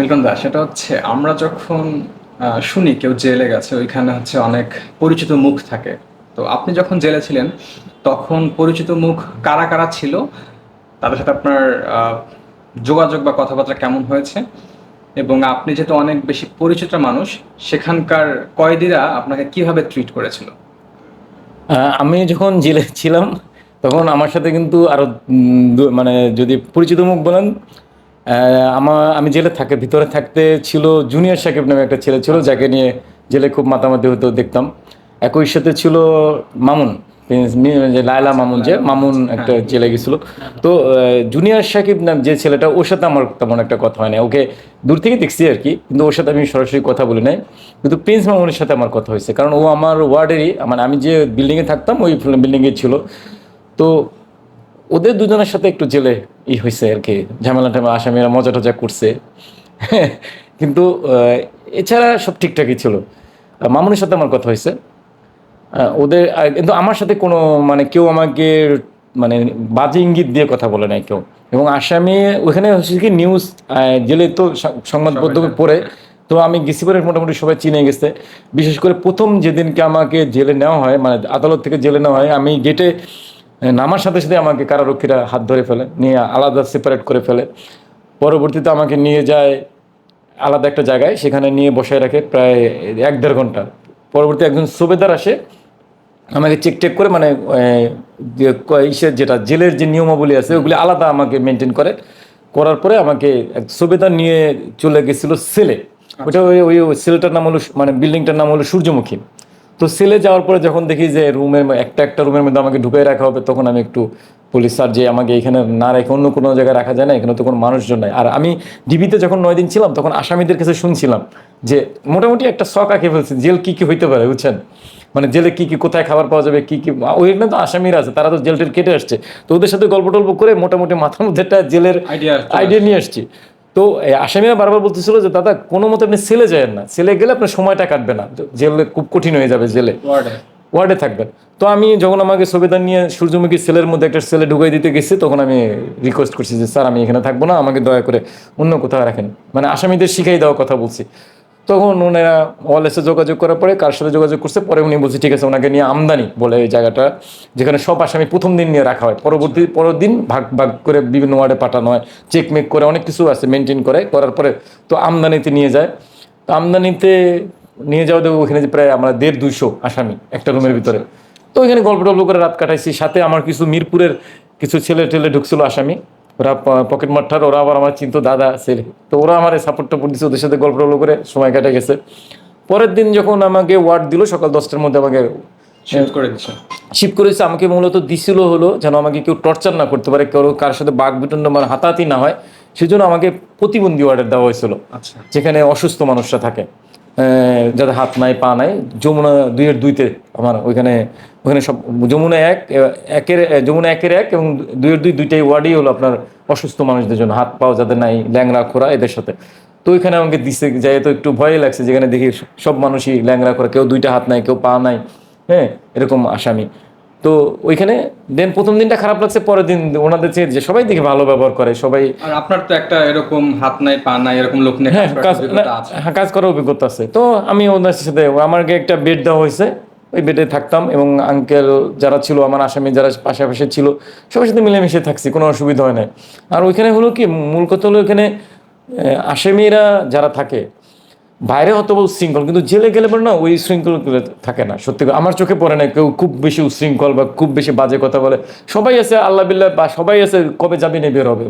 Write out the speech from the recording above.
Milton Das সেটা হচ্ছে আমরা যখন শুনি কেউ জেলে গেছে, ওইখানে হচ্ছে অনেক পরিচিত মুখ থাকে। তো আপনি যখন জেলে ছিলেন, তখন পরিচিত মুখ কারা কারা ছিল? তাদের সাথে আপনার যোগাযোগ বা কথাবার্তা কেমন হয়েছে? এবং আপনি যেহেতু অনেক বেশি পরিচিত মানুষ, সেখানকার কয়েদিরা আপনাকে কীভাবে ট্রিট করেছিল? আমি যখন জেলে ছিলাম, তখন আমার সাথে কিন্তু আরও মানে যদি পরিচিত মুখ বলেন আমার আমি জেলে থাকে ভিতরে থাকতে ছিল জুনিয়র সাকিব নামে একটা ছেলে ছিল যাকে নিয়ে জেলে খুব মাতামাতি হতো দেখতাম। একই সাথে ছিল মামুন যে লায়লা মামুন যে মামুন একটা জেলে গেছিল। তো জুনিয়র সাকিব নাম যে ছেলেটা ওর সাথে আমার তেমন একটা কথা হয় না ওকে দূর থেকে দেখছি আর কি কিন্তু ওর সাথে আমি সরাসরি কথা বলি নাই। কিন্তু প্রিন্স মামুনের সাথে আমার কথা হয়েছে কারণ ও আমার ওয়ার্ডেরই মানে আমি যে বিল্ডিংয়ে থাকতাম ওই বিল্ডিংয়ে ছিল। তো ওদের দুজনের সাথে একটু জেলে ই হয়েছে আর কি ঝামেলা টামেলা আসামিরা মজা টজা করছে। কিন্তু এছাড়া সব ঠিকঠাকই ছিল। মামুনের সাথে আমার কথা হয়েছে ওদের কিন্তু আমার সাথে কোনো মানে কেউ আমাকে মানে বাজে ইঙ্গিত দিয়ে কথা বলে নাই কেউ। এবং আসামি ওখানে হচ্ছে কি নিউজ জেলে তো সংবাদ মাধ্যমে পড়ে। তো আমি গেছি পরে মোটামুটি সবাই চিনে গেছে। বিশেষ করে প্রথম যেদিনকে আমাকে জেলে নেওয়া হয় মানে আদালত থেকে জেলে নেওয়া হয় আমি গেটে নামার সাথে সাথে আমাকে কারারক্ষীরা হাত ধরে ফেলে নিয়ে আলাদা সেপারেট করে ফেলে। পরবর্তীতে আমাকে নিয়ে যায় আলাদা একটা জায়গায় সেখানে নিয়ে বসায় রাখে প্রায় এক দেড় ঘণ্টা। পরবর্তী একজন সুবেদার আসে আমাকে চেক টেক করে মানে ইসের যেটা জেলের যে নিয়মাবলী আছে ওগুলি আলাদা আমাকে মেনটেন করে। করার পরে আমাকে এক সুবেদার নিয়ে চলে গেছিল সেলে। ওটা ওই ওই ওই সেলটার নাম হলো মানে বিল্ডিংটার নাম হলো সূর্যমুখী। তো সেলে যাওয়ার পরে যখন দেখি যে রুমের একটা একটা রুমের মধ্যে আমাকে ঢুকে রাখা হবে তখন আমি একটু পুলিশ স্যার যে আমাকে এখানে না রেখে অন্য কোনো জায়গায় রাখা যায় না এখানে তো কোনো মানুষজন নাই। আর আমি ডিবিতে যখন নয় দিন ছিলাম তখন আসামিদের কাছে শুনছিলাম যে মোটামুটি একটা শখ আঁকে ফেলছে জেল কী কী হইতে পারে বুঝছেন? মানে জেলে কী কী কোথায় খাবার পাওয়া যাবে কি কি ওইখানে তো আসামিরা আছে তারা তো জেল টেল কেটে আসছে। তো ওদের সাথে গল্প টল্প করে মোটামুটি মাথার মধ্যে একটা জেলের চলে আইডিয়া নিয়ে আসছি। তো আসামি আসামিরা বারবার বলতেছিল যে দাদা কোনো মতে আপনি সেলে যায়েন না। সেলে গেলে আপনার সময়টা কাটবে না। জেলে খুব কঠিন হয়ে যাবে জেলে। ওয়ার্ডে। ওয়ার্ডে থাকবেন। তো আমি যখন আমাকে সুবিধা নিয়ে সূর্যমুখী সেলের মধ্যে একটা সেলে ঢুকাই দিতে গেছি তখন আমি রিকোয়েস্ট করছি যে স্যার আমি এখানে থাকব না। আমাকে দয়া করে অন্য কোথাও রাখেন। মানে আসামিদের শিখাই দেওয়ার কথা বলছি। তখন ওনারা ওয়ালেসে যোগাযোগ করার পরে কার সাথে যোগাযোগ করছে পরে উনি বলছে ঠিক আছে ওনাকে নিয়ে আমদানি বলে এই জায়গাটা যেখানে সব আসামি প্রথম দিন নিয়ে রাখা হয়। পরবর্তী পরের দিন ভাগ ভাগ করে বিভিন্ন ওয়ার্ডে পাঠানো হয়। চেক মেক করে অনেক কিছু আছে মেনটেন করে করার পরে তো আমদানিতে নিয়ে যায়। তো আমদানিতে নিয়ে যাওয়া দেবো ওখানে যে প্রায় আমরা দেড় দুইশো আসামি একটা রুমের ভিতরে। তো ওইখানে গল্প টল্প করে রাত কাটাইছি। সাথে আমার কিছু মিরপুরের কিছু ছেলে টেলে ঢুকছিল আসামি। ওরা পকেট মারঠার ওরা আবার আমার চিন্তা দাদা ছেলে তো ওরা আমার সাপোর্ট টাপোর্ট দিচ্ছে ওদের সাথে গল্প টল্প করে সময় কাটে গেছে। পরের দিন যখন আমাকে ওয়ার্ড দিল সকাল দশটার মধ্যে আমাকে শিফট করে দিচ্ছে শিফট করেছে আমাকে মূলত দিছিল হলো যেন আমাকে কেউ টর্চার না করতে পারে কেউ কার সাথে বাঘ বিটন্ড মানে হাতাহাতি না হয়। সেজন্য আমাকে প্রতিবন্ধী ওয়ার্ডের দেওয়া হয়েছিল আচ্ছা। যেখানে অসুস্থ মানুষরা থাকে। যাদের হাত নাই, পা নাই, যমুনা দুইয়ের দুইতে আমার ওইখানে ওখানে সব যমুনা এক একের যমুনা একের এক এবং দুইয়ের দুই দুইটাই ওয়ার্ডই হলো আপনার অসুস্থ মানুষদের জন্য, হাত পাও যাদের নাই ল্যাংরা খোরা এদের সাথে। তো ওইখানে আমাকে দিছে যাই তো একটু ভয় লাগছে, যেখানে দেখি সব মানুষই ল্যাংরা খোরা কেউ দুইটা হাত নাই, কেউ পা নাই হ্যাঁ এরকম আসামি। তো ওইখানে দেন প্রথম দিনটা খারাপ লাগছে পরের দিন ওনাদের চেয়ে যে সবাই দেখে ভালো ব্যবহার করে সবাই আর আপনার তো একটা এরকম হাত নাই পা নাই এরকম লোক নিয়ে হ্যাঁ কাজ করার অভিজ্ঞতা আছে। হ্যাঁ কাজ করার অভিজ্ঞতা আছে। তো আমি ওনার সাথে আমাকে একটা বেড দেওয়া হয়েছে ওই বেডে থাকতাম এবং আঙ্কেল যারা ছিল আমার আসামি যারা পাশাপাশি ছিল সবার সাথে মিলেমিশে থাকছি কোনো অসুবিধা হয় না আর ওইখানে হলো কি মূল কথা হলো আহ, আসামিরা যারা থাকে বাইরে হয়তো বল শৃঙ্খল কিন্তু জেলে গেলে না ওই শৃঙ্খল থাকে না, সত্যি আমার চোখে পড়ে না কেউ খুব বেশি উশৃঙ্খল বা খুব বেশি বাজে কথা বলে সবাই আছে, আল্লাহ বিল্লাহ, বা সবাই আছে, কবে যাবি না বের হবে?